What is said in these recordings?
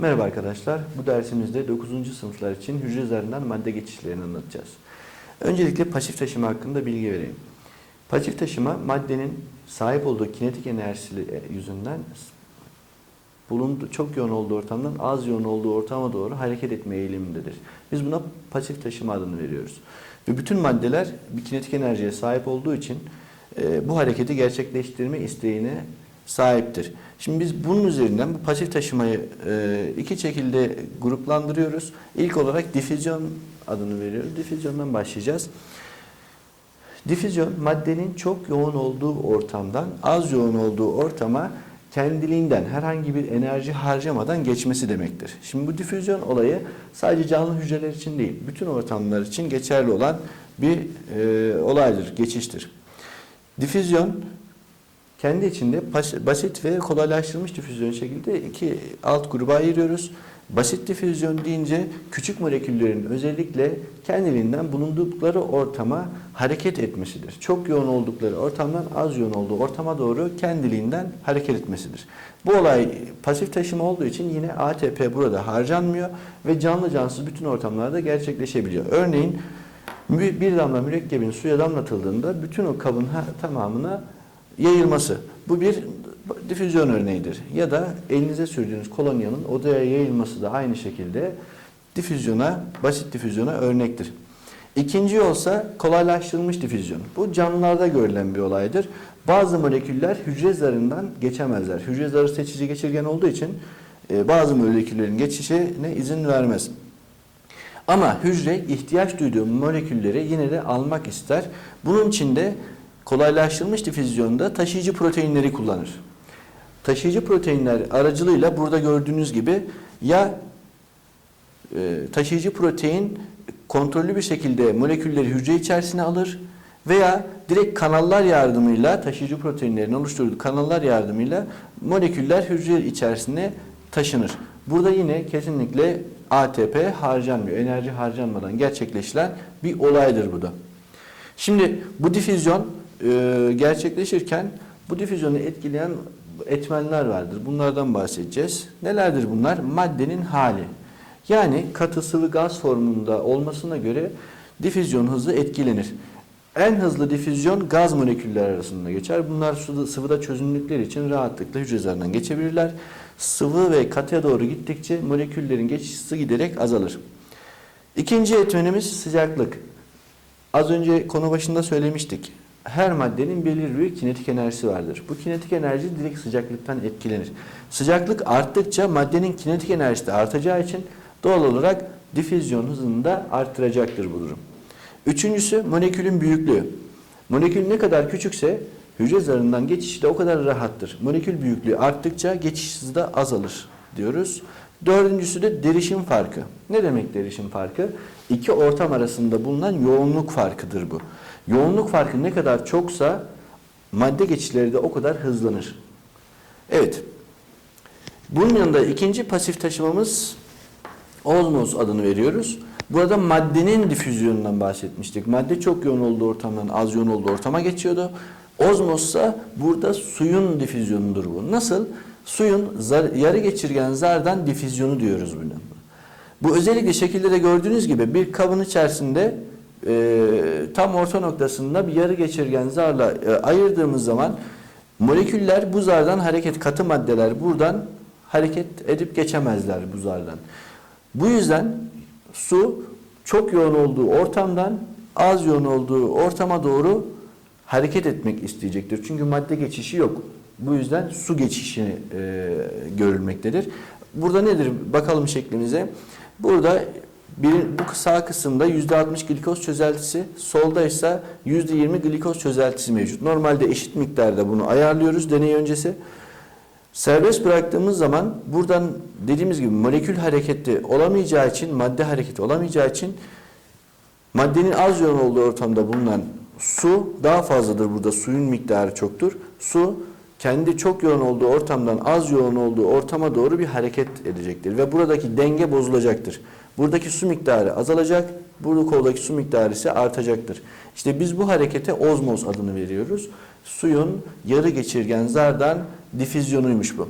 Merhaba arkadaşlar. Bu dersimizde 9. sınıflar için hücre zarından madde geçişlerini anlatacağız. Öncelikle pasif taşıma hakkında bilgi vereyim. Pasif taşıma maddenin sahip olduğu kinetik enerjisi yüzünden bulunduğu çok yoğun olduğu ortamdan az yoğun olduğu ortama doğru hareket etme eğilimindedir. Biz buna pasif taşıma adını veriyoruz. Ve bütün maddeler bir kinetik enerjiye sahip olduğu için e, bu hareketi gerçekleştirme isteğine sahiptir. Şimdi biz bunun üzerinden bu pasif taşımayı e, iki şekilde gruplandırıyoruz. İlk olarak difüzyon adını veriyoruz. Difüzyondan başlayacağız. Difüzyon maddenin çok yoğun olduğu ortamdan az yoğun olduğu ortama kendiliğinden herhangi bir enerji harcamadan geçmesi demektir. Şimdi bu difüzyon olayı sadece canlı hücreler için değil, bütün ortamlar için geçerli olan bir e, olaydır, geçiştir. Difüzyon kendi içinde basit ve kolaylaştırılmış difüzyon şekilde iki alt gruba ayırıyoruz. Basit difüzyon deyince küçük moleküllerin özellikle kendiliğinden bulundukları ortama hareket etmesidir. Çok yoğun oldukları ortamdan az yoğun olduğu ortama doğru kendiliğinden hareket etmesidir. Bu olay pasif taşıma olduğu için yine ATP burada harcanmıyor ve canlı cansız bütün ortamlarda gerçekleşebiliyor. Örneğin bir damla mürekkebin suya damlatıldığında bütün o kabın tamamına yayılması. Bu bir difüzyon örneğidir. Ya da elinize sürdüğünüz kolonyanın odaya yayılması da aynı şekilde difüzyona, basit difüzyona örnektir. İkinci olsa kolaylaştırılmış difüzyon. Bu canlılarda görülen bir olaydır. Bazı moleküller hücre zarından geçemezler. Hücre zarı seçici geçirgen olduğu için e, bazı moleküllerin geçişine izin vermez. Ama hücre ihtiyaç duyduğu molekülleri yine de almak ister. Bunun için de kolaylaştırılmış difüzyonda taşıyıcı proteinleri kullanır. Taşıyıcı proteinler aracılığıyla burada gördüğünüz gibi ya e, taşıyıcı protein kontrollü bir şekilde molekülleri hücre içerisine alır veya direkt kanallar yardımıyla taşıyıcı proteinlerin oluşturduğu kanallar yardımıyla moleküller hücre içerisine taşınır. Burada yine kesinlikle ATP harcanmıyor. Enerji harcanmadan gerçekleşilen bir olaydır bu da. Şimdi bu difüzyon e, gerçekleşirken bu difüzyonu etkileyen etmenler vardır. Bunlardan bahsedeceğiz. Nelerdir bunlar? Maddenin hali. Yani katı sıvı gaz formunda olmasına göre difüzyon hızı etkilenir. En hızlı difüzyon gaz moleküller arasında geçer. Bunlar sıvıda çözünürlükleri için rahatlıkla hücre zarından geçebilirler. Sıvı ve katıya doğru gittikçe moleküllerin geçiş hızı giderek azalır. İkinci etmenimiz sıcaklık. Az önce konu başında söylemiştik her maddenin belirli bir kinetik enerjisi vardır. Bu kinetik enerji direkt sıcaklıktan etkilenir. Sıcaklık arttıkça maddenin kinetik enerjisi de artacağı için doğal olarak difüzyon hızını da arttıracaktır bu durum. Üçüncüsü molekülün büyüklüğü. Molekül ne kadar küçükse hücre zarından geçişi de o kadar rahattır. Molekül büyüklüğü arttıkça geçiş hızı da azalır diyoruz. Dördüncüsü de derişim farkı. Ne demek derişim farkı? İki ortam arasında bulunan yoğunluk farkıdır bu. Yoğunluk farkı ne kadar çoksa madde geçişleri de o kadar hızlanır. Evet. Bunun yanında ikinci pasif taşımamız ozmoz adını veriyoruz. Burada maddenin difüzyonundan bahsetmiştik. Madde çok yoğun olduğu ortamdan az yoğun olduğu ortama geçiyordu. Ozmozsa burada suyun difüzyonudur bu. Nasıl? Suyun zar, yarı geçirgen zardan difüzyonu diyoruz buna. Bu özellikle şekilde de gördüğünüz gibi bir kabın içerisinde e, tam orta noktasında bir yarı geçirgen zarla e, ayırdığımız zaman moleküller bu zardan hareket katı maddeler buradan hareket edip geçemezler bu zardan. Bu yüzden su çok yoğun olduğu ortamdan az yoğun olduğu ortama doğru hareket etmek isteyecektir. Çünkü madde geçişi yok. Bu yüzden su geçişi e, görülmektedir. Burada nedir? Bakalım şeklimize. Burada bir, bu sağ kısımda %60 glikoz çözeltisi, solda ise %20 glikoz çözeltisi mevcut. Normalde eşit miktarda bunu ayarlıyoruz deney öncesi. Serbest bıraktığımız zaman buradan dediğimiz gibi molekül hareketi olamayacağı için, madde hareketi olamayacağı için maddenin az yoğun olduğu ortamda bulunan su daha fazladır burada. Suyun miktarı çoktur. Su kendi çok yoğun olduğu ortamdan az yoğun olduğu ortama doğru bir hareket edecektir ve buradaki denge bozulacaktır. Buradaki su miktarı azalacak, burada koldaki su miktarı ise artacaktır. İşte biz bu harekete ozmoz adını veriyoruz. Suyun yarı geçirgen zardan difüzyonuymuş bu.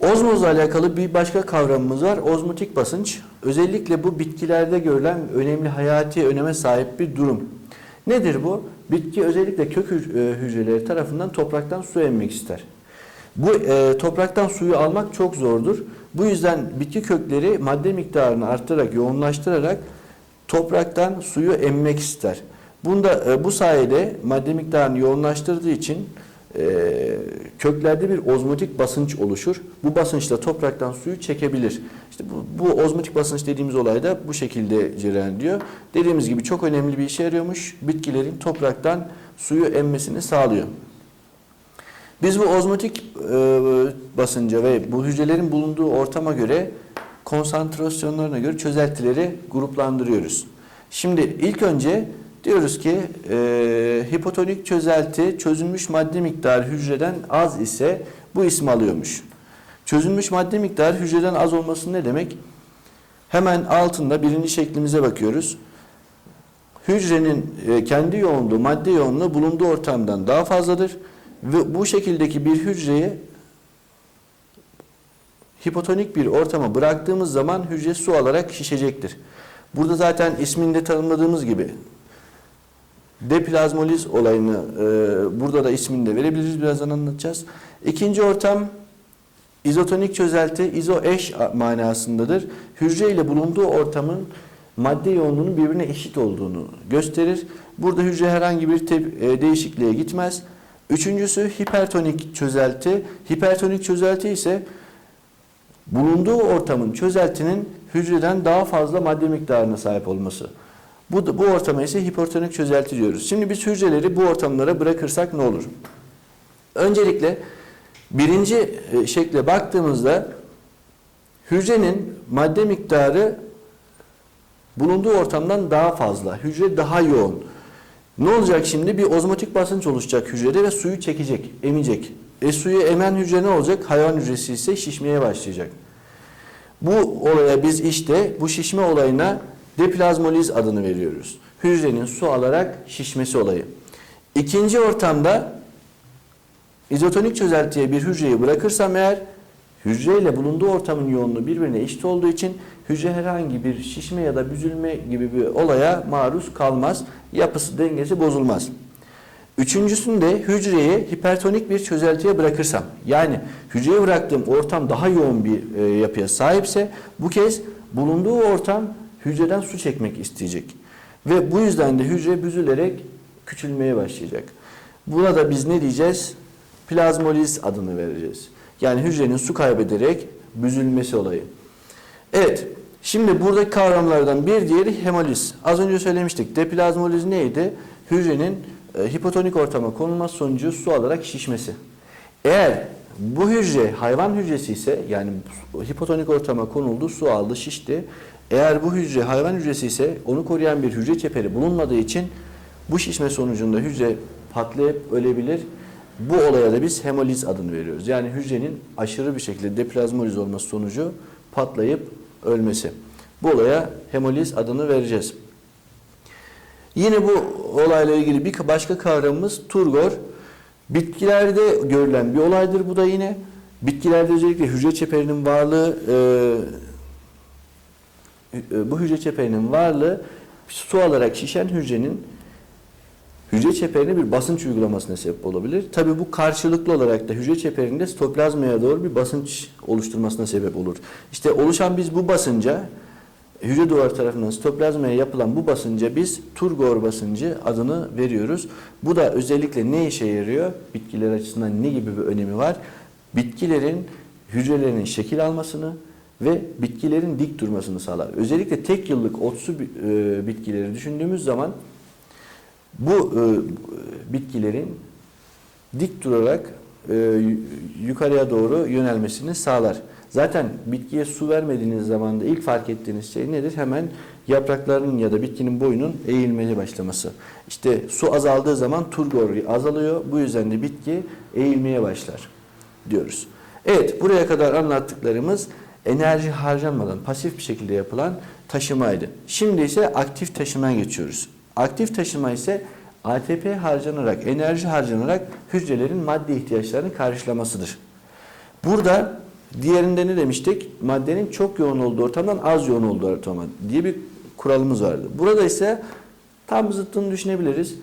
Ozmozla alakalı bir başka kavramımız var. Ozmotik basınç. Özellikle bu bitkilerde görülen önemli hayati öneme sahip bir durum. Nedir bu? Bitki özellikle kök e, hücreleri tarafından topraktan su emmek ister. Bu e, topraktan suyu almak çok zordur. Bu yüzden bitki kökleri madde miktarını arttırarak, yoğunlaştırarak topraktan suyu emmek ister. Bunda e, bu sayede madde miktarını yoğunlaştırdığı için e, köklerde bir ozmotik basınç oluşur. Bu basınçla topraktan suyu çekebilir. İşte bu, bu ozmotik basınç dediğimiz olay da bu şekilde cereyan ediyor. Dediğimiz gibi çok önemli bir işe yarıyormuş. Bitkilerin topraktan suyu emmesini sağlıyor. Biz bu ozmotik e, basınca ve bu hücrelerin bulunduğu ortama göre konsantrasyonlarına göre çözeltileri gruplandırıyoruz. Şimdi ilk önce diyoruz ki e, hipotonik çözelti çözülmüş madde miktarı hücreden az ise bu ismi alıyormuş. Çözülmüş madde miktarı hücreden az olması ne demek? Hemen altında birinci şeklimize bakıyoruz. Hücrenin e, kendi yoğunluğu, madde yoğunluğu bulunduğu ortamdan daha fazladır. Ve bu şekildeki bir hücreyi hipotonik bir ortama bıraktığımız zaman hücre su alarak şişecektir. Burada zaten isminde tanımladığımız gibi deplazmoliz olayını e, burada da ismini de verebiliriz. Birazdan anlatacağız. İkinci ortam izotonik çözelti, izo eş manasındadır. Hücre ile bulunduğu ortamın madde yoğunluğunun birbirine eşit olduğunu gösterir. Burada hücre herhangi bir tep- e, değişikliğe gitmez. Üçüncüsü hipertonik çözelti. Hipertonik çözelti ise bulunduğu ortamın çözeltinin hücreden daha fazla madde miktarına sahip olması. Bu, bu ortama ise hipertonik çözelti diyoruz. Şimdi biz hücreleri bu ortamlara bırakırsak ne olur? Öncelikle birinci e, şekle baktığımızda hücrenin madde miktarı bulunduğu ortamdan daha fazla. Hücre daha yoğun. Ne olacak şimdi? Bir ozmotik basınç oluşacak hücrede ve suyu çekecek, emecek. E suyu emen hücre ne olacak? Hayvan hücresi ise şişmeye başlayacak. Bu olaya biz işte bu şişme olayına deplazmoliz adını veriyoruz. Hücrenin su alarak şişmesi olayı. İkinci ortamda izotonik çözeltiye bir hücreyi bırakırsam eğer hücreyle bulunduğu ortamın yoğunluğu birbirine eşit olduğu için hücre herhangi bir şişme ya da büzülme gibi bir olaya maruz kalmaz. Yapısı dengesi bozulmaz. Üçüncüsünde hücreyi hipertonik bir çözeltiye bırakırsam yani hücreye bıraktığım ortam daha yoğun bir e, yapıya sahipse bu kez bulunduğu ortam hücreden su çekmek isteyecek. Ve bu yüzden de hücre büzülerek küçülmeye başlayacak. Buna da biz ne diyeceğiz? Plazmoliz adını vereceğiz. Yani hücrenin su kaybederek büzülmesi olayı. Evet, şimdi buradaki kavramlardan bir diğeri hemoliz. Az önce söylemiştik. Deplazmoliz neydi? Hücrenin e, hipotonik ortama konulması sonucu su alarak şişmesi. Eğer bu hücre hayvan hücresi ise yani hipotonik ortama konuldu, su aldı, şişti. Eğer bu hücre hayvan hücresi ise onu koruyan bir hücre çeperi bulunmadığı için bu şişme sonucunda hücre patlayıp ölebilir. Bu olaya da biz hemoliz adını veriyoruz. Yani hücrenin aşırı bir şekilde deplazmoliz olması sonucu patlayıp ölmesi. Bu olaya hemoliz adını vereceğiz. Yine bu olayla ilgili bir başka kavramımız turgor. Bitkilerde görülen bir olaydır bu da yine. Bitkilerde özellikle hücre çeperinin varlığı, e, bu hücre çeperinin varlığı su alarak şişen hücrenin hücre çeperine bir basınç uygulamasına sebep olabilir. Tabii bu karşılıklı olarak da hücre çeperinde stoplazmaya doğru bir basınç oluşturmasına sebep olur. İşte oluşan biz bu basınca hücre duvarı tarafından stoplazmaya yapılan bu basınca biz turgor basıncı adını veriyoruz. Bu da özellikle ne işe yarıyor? Bitkiler açısından ne gibi bir önemi var? Bitkilerin hücrelerinin şekil almasını ve bitkilerin dik durmasını sağlar. Özellikle tek yıllık otsu e, bitkileri düşündüğümüz zaman bu e, bitkilerin dik durarak e, yukarıya doğru yönelmesini sağlar. Zaten bitkiye su vermediğiniz zaman da ilk fark ettiğiniz şey nedir? Hemen yapraklarının ya da bitkinin boyunun eğilmeye başlaması. İşte su azaldığı zaman turgor azalıyor. Bu yüzden de bitki eğilmeye başlar diyoruz. Evet buraya kadar anlattıklarımız enerji harcanmadan pasif bir şekilde yapılan taşımaydı. Şimdi ise aktif taşımaya geçiyoruz. Aktif taşıma ise ATP harcanarak, enerji harcanarak hücrelerin madde ihtiyaçlarını karşılamasıdır. Burada Diğerinde ne demiştik? Maddenin çok yoğun olduğu ortamdan az yoğun olduğu ortama diye bir kuralımız vardı. Burada ise tam zıttını düşünebiliriz.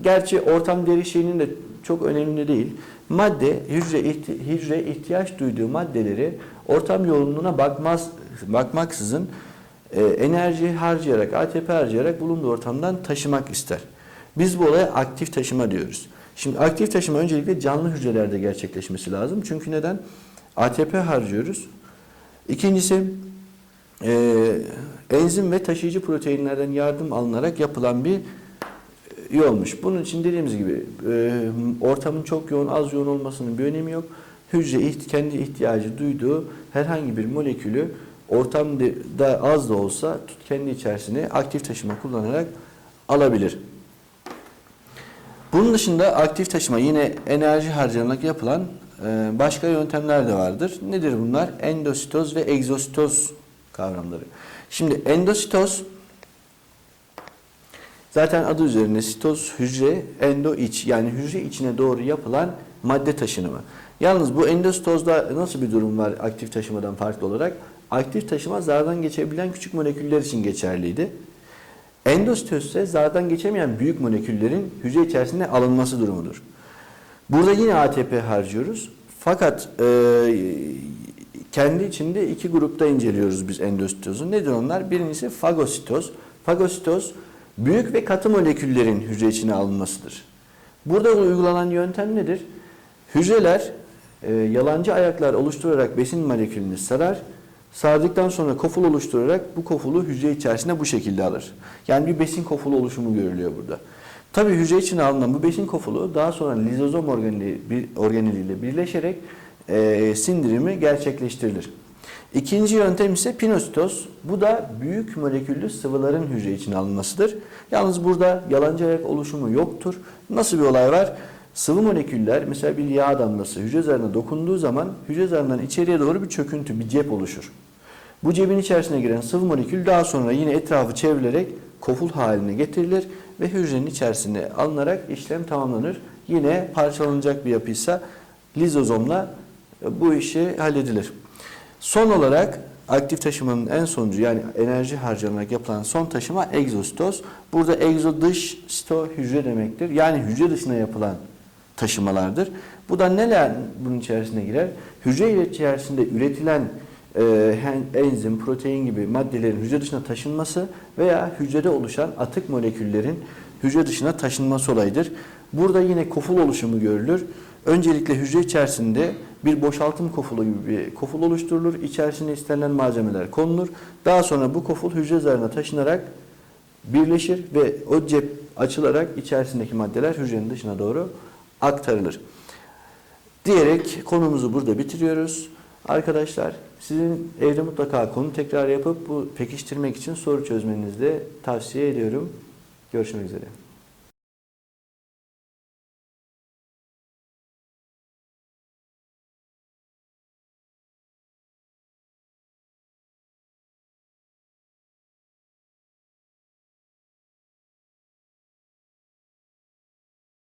Gerçi ortam derişiğinin de çok önemli değil. Madde hücre ihti- hücre ihtiyaç duyduğu maddeleri ortam yoğunluğuna bakmaz bakmaksızın e, enerji harcayarak, ATP harcayarak bulunduğu ortamdan taşımak ister. Biz bu olaya aktif taşıma diyoruz. Şimdi aktif taşıma öncelikle canlı hücrelerde gerçekleşmesi lazım. Çünkü neden? ATP harcıyoruz. İkincisi e, enzim ve taşıyıcı proteinlerden yardım alınarak yapılan bir iyi olmuş. Bunun için dediğimiz gibi e, ortamın çok yoğun az yoğun olmasının bir önemi yok. Hücre kendi ihtiyacı duyduğu herhangi bir molekülü ortamda az da olsa kendi içerisine aktif taşıma kullanarak alabilir. Bunun dışında aktif taşıma yine enerji harcanarak yapılan e, başka yöntemler de vardır. Nedir bunlar? Endositoz ve egzositoz kavramları. Şimdi endositoz Zaten adı üzerinde sitoz hücre, endo iç yani hücre içine doğru yapılan madde taşınımı. Yalnız bu endositozda nasıl bir durum var aktif taşımadan farklı olarak? Aktif taşıma zardan geçebilen küçük moleküller için geçerliydi. Endositoz ise zardan geçemeyen büyük moleküllerin hücre içerisinde alınması durumudur. Burada yine ATP harcıyoruz. Fakat e, kendi içinde iki grupta inceliyoruz biz endositozu. Nedir onlar? Birincisi fagositoz. Fagositoz büyük ve katı moleküllerin hücre içine alınmasıdır. Burada uygulanan yöntem nedir? Hücreler e, yalancı ayaklar oluşturarak besin molekülünü sarar. Sardıktan sonra koful oluşturarak bu kofulu hücre içerisinde bu şekilde alır. Yani bir besin kofulu oluşumu görülüyor burada. Tabii hücre içine alınan bu besin kofulu daha sonra lizozom organeli, bir, organeliyle birleşerek e, sindirimi gerçekleştirilir. İkinci yöntem ise pinositoz. Bu da büyük moleküllü sıvıların hücre içine alınmasıdır. Yalnız burada yalancı ayak oluşumu yoktur. Nasıl bir olay var? Sıvı moleküller mesela bir yağ damlası hücre zarına dokunduğu zaman hücre zarından içeriye doğru bir çöküntü, bir cep oluşur. Bu cebin içerisine giren sıvı molekül daha sonra yine etrafı çevrilerek koful haline getirilir ve hücrenin içerisine alınarak işlem tamamlanır. Yine parçalanacak bir yapıysa lizozomla bu işi halledilir. Son olarak aktif taşımanın en sonuncu yani enerji harcanarak yapılan son taşıma egzositoz. Burada egzo dış, sito hücre demektir. Yani hücre dışına yapılan taşımalardır. Bu da neler bunun içerisine girer? Hücre içerisinde üretilen e, enzim, protein gibi maddelerin hücre dışına taşınması veya hücrede oluşan atık moleküllerin hücre dışına taşınması olayıdır. Burada yine koful oluşumu görülür. Öncelikle hücre içerisinde bir boşaltım kofulu gibi bir koful oluşturulur. İçerisine istenilen malzemeler konulur. Daha sonra bu koful hücre zarına taşınarak birleşir ve o cep açılarak içerisindeki maddeler hücrenin dışına doğru aktarılır. Diyerek konumuzu burada bitiriyoruz. Arkadaşlar sizin evde mutlaka konu tekrar yapıp bu pekiştirmek için soru çözmenizi de tavsiye ediyorum. Görüşmek üzere.